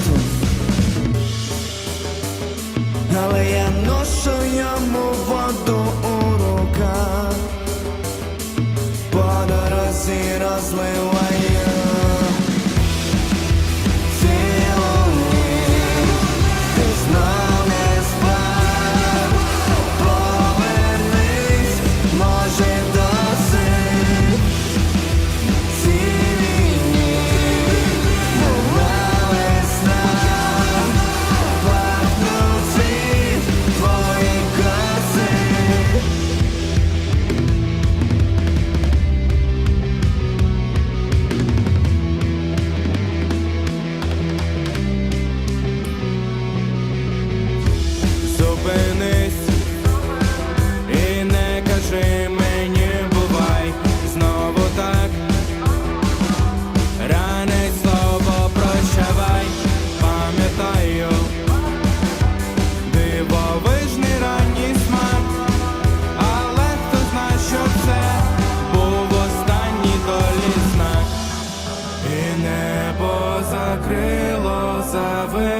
system. крило завив.